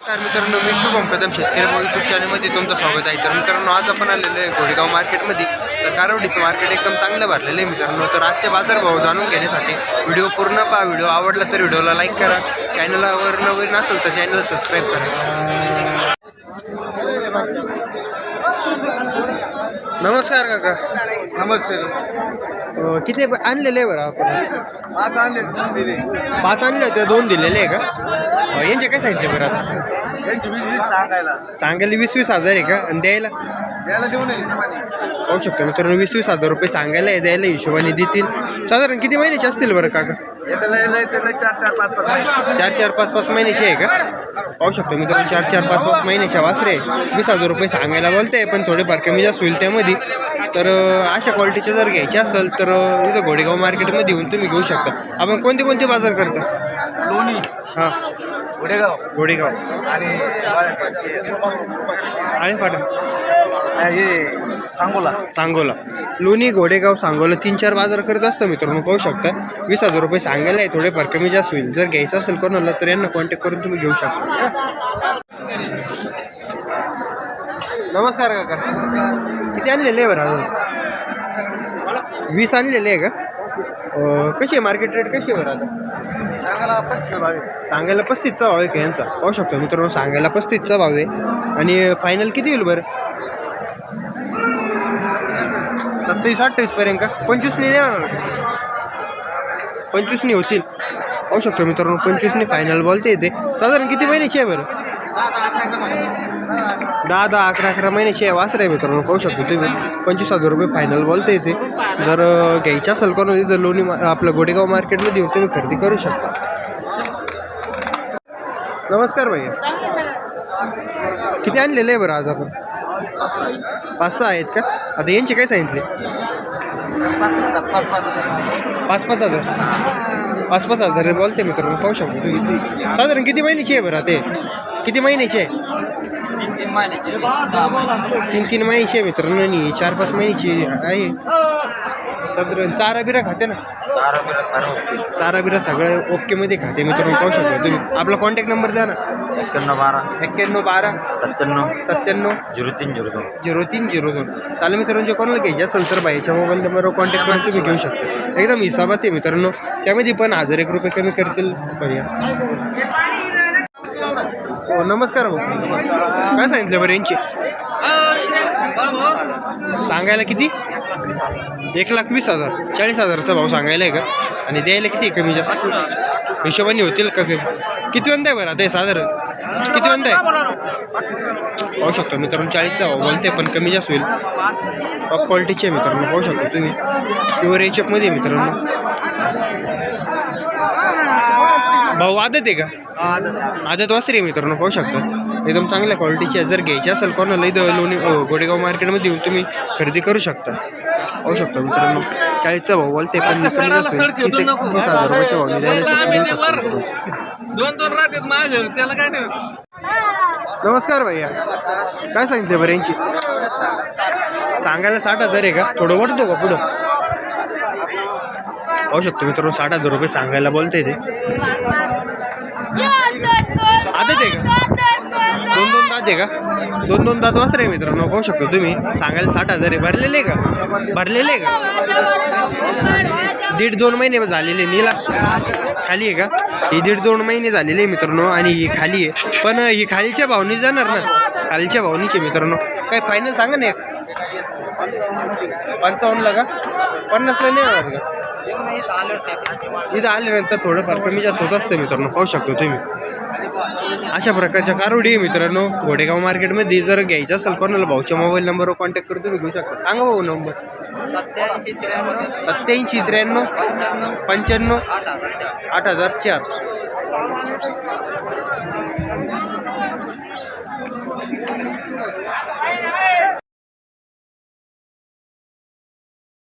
नमस्कार मित्रांनो मी शुभम कदम शेतकरी यूट्यूब चॅनलमध्ये तुमचं स्वागत आहे. तर मित्रांनो आज आपण आलेलो आहे गोडेगाव मार्केटमध्ये. तर कारवडीचं मार्केट एकदम चांगलं भरलेलं आहे मित्रांनो. तर आजचे बाजारभाव जाणून घेण्यासाठी व्हिडिओ पूर्ण पहा. व्हिडिओ आवडला तर व्हिडिओला लाईक करा. चॅनलवर नवीन असेल तर चॅनल सबस्क्राईब करा. नमस्कार काका. नमस्ते अं, किती आणलेले आहे बरं आपण? आज आणले दोन दिले. पाच आणले होते दोन दिलेले आहे का? अं, यांचे काय सांगितले बरं आता? यांची वीस वीस सांगायला. सांगायला वीस वीस हजार आहे का? आणि द्यायला? द्यायला देऊ नये हिशोबाने. पाहू शकतो मित्रांनो वीस वीस हजार रुपये सांगायला आहे, द्यायला हिशोबाने देतील. साधारण किती महिन्याचे असतील बरं काका? चार चार पाच पाच महिने. चार चार पाच पाच महिन्याचे आहे का? पाहू शकतो मित्रांनो चार चार पाच पाच महिन्याच्या वासरे. वीस हजार रुपये सांगायला बोलते पण थोडेफार कमी जास्त होईल त्यामध्ये. तर अशा क्वालिटीचे जर घ्यायचे असेल तर इथं घोडेगाव मार्केटमध्ये येऊन तुम्ही घेऊ शकता. आपण कोणते कोणते बाजार करता? लोणी. हां. घोडेगाव. घोडेगाव. आणि आणि फाटा हे सांगोला. सांगोला. लोणी घोडेगाव सांगोला. तीन चार बाजार करत असतं मित्रांनो पाहू शकता. वीस हजार रुपये सांगायला आहे थोडेफार कमी जास्त होईल. जर घ्यायचं असेल कोणाला तर यांना कॉन्टॅक्ट करून तुम्ही घेऊ शकता. नमस्कार काका. किती आणलेले आहे बरं अजून? वीस आणलेले आहे का? कशी आहे मार्केट रेट कशी आहे बरं आता? सांगायला पस्तीस भावे सांगायला पस्तीसचा भाव आहे का यांचा? पाहू शकतो मित्रांनो सांगायला पस्तीसचा भाव आहे. आणि फायनल किती होईल बरं? सत्तावीस अठ्ठावीस पर्यंत. का पंचवीसने का? पंचवीसने होतील. पाहू शकतो मित्रांनो पंचवीसने फायनल बोलते येते. साधारण किती महिन्याची आहे बरं? दहा दहा अकरा अकरा महिन्याची आहे वासर आहे मित्रांनो पाहू शकतो तुम्ही. पंचवीस हजार रुपये फायनल बोलते येते. जर घ्यायचं असेल कोणा तिथं लोणी मा- आपलं गोडेगाव मार्केटमध्ये येऊन तुम्ही खरेदी करू शकता. नमस्कार भैया. किती आणलेले आहे बरं आज आपण? पाच सहा आहेत का? आता यांचे काय सांगितले पाच पाच हजार. पाच पाच हजार बोलते मित्रांनो पाहू शकतो तुम्ही साधारण किती महिन्याची आहे बरं ते किती महिन्याची आहे? तीन तीन महिन्याचे तीन तीन महिन्याची आहे मित्रांनो आणि चार पाच महिन्याची आहे. चारा बिरा खाते ना? चारा बिरा सगळं ओकेमध्ये खाते मित्रांनो पाहू शकतो तुम्ही. आपला कॉन्टॅक्ट नंबर द्या ना. एक्क्याण्णव बारा. एक्क्याण्णव बारा. सत्त्याण्णव. सत्त्याण्णव. झिरो तीन झिरो दोन. झिरो तीन झिरो दोन. चालेल मित्रांनो जे कोणाला घ्यायचे असेल तर बाईच्या मोबाईल नंबरवर कॉन्टॅक्ट करून तुम्ही घेऊ शकता. एकदम हिसाबात आहे मित्रांनो. त्यामध्ये पण हजार एक रुपये कमी करतील. भैया हो नमस्कार भाऊ. काय सांगितलं बरं यांची? सांगायला किती? एक लाख वीस हजार चाळीस हजारचा भाव सांगायला आहे का? आणि द्यायला किती कमी जास्त? हिशोबाने होतील का कमी? किती वंदा आहे बरं आता हे साधारण? किती वंदा? आहे पाहू शकतो मित्रांनो चाळीसचा भाव बोलते पण कमी जास्त होईल. टॉप क्वालिटीचे आहे मित्रांनो पाहू शकतो तुम्ही. प्युअर एचएफमध्ये आहे मित्रांनो. भाऊ आदत आहे का? आदत वासरी आहे मित्रांनो पाहू शकता. एकदम चांगल्या क्वालिटीची आहे. जर घ्यायची असेल कोणाला इथं लोणी गोडेगाव मार्केटमध्ये येऊन तुम्ही खरेदी करू शकता. पाहू शकता मित्रांनो. चाळीसचा भाव बोलते पण. तीस हजार मित्रांनो. दोन दोन राहतात माझ त्याला काय नाही. नमस्कार भैया. काय सांगितले बरं यांची? सांगायला साठ हजार आहे का? थोडं वाटतो का पुढं? पाहू शकतो मित्रांनो साठ हजार रुपये सांगायला बोलते ते. आदत आहे का? दात आहे का? दोन दोन दात वाचले आहे मित्रांनो पाहू शकतो तुम्ही. सांगायला साठ हजार आहे भरलेले आहे का? भरलेले आहे का? दीड दोन महिने झालेले नीला खाली आहे का? ही दीड दोन महिने झालेले आहे मित्रांनो आणि ही खाली आहे. पण ही खालीच्या भावनी जाणार ना? खालीच्या भावनीचे मित्रांनो. काय फायनल सांगा ना पंचावन्नला का? पन्नासला नाही होणार का? इथं आल्यानंतर थोडंफार कमी जास्त होत असतं मित्रांनो पाहू शकतो तुम्ही. अशा प्रकारच्या कारवडी आहे मित्रांनो. घोडेगाव मार्केटमध्ये जर घ्यायचं असेल कोणाला भाऊच्या मोबाईल नंबरवर कॉन्टॅक्ट करून तुम्ही घेऊ शकता. सांगा भाऊ नंबर. सत्याऐंशी त्र्याण्णव. पंच्याण्णव. आठ हजार चार.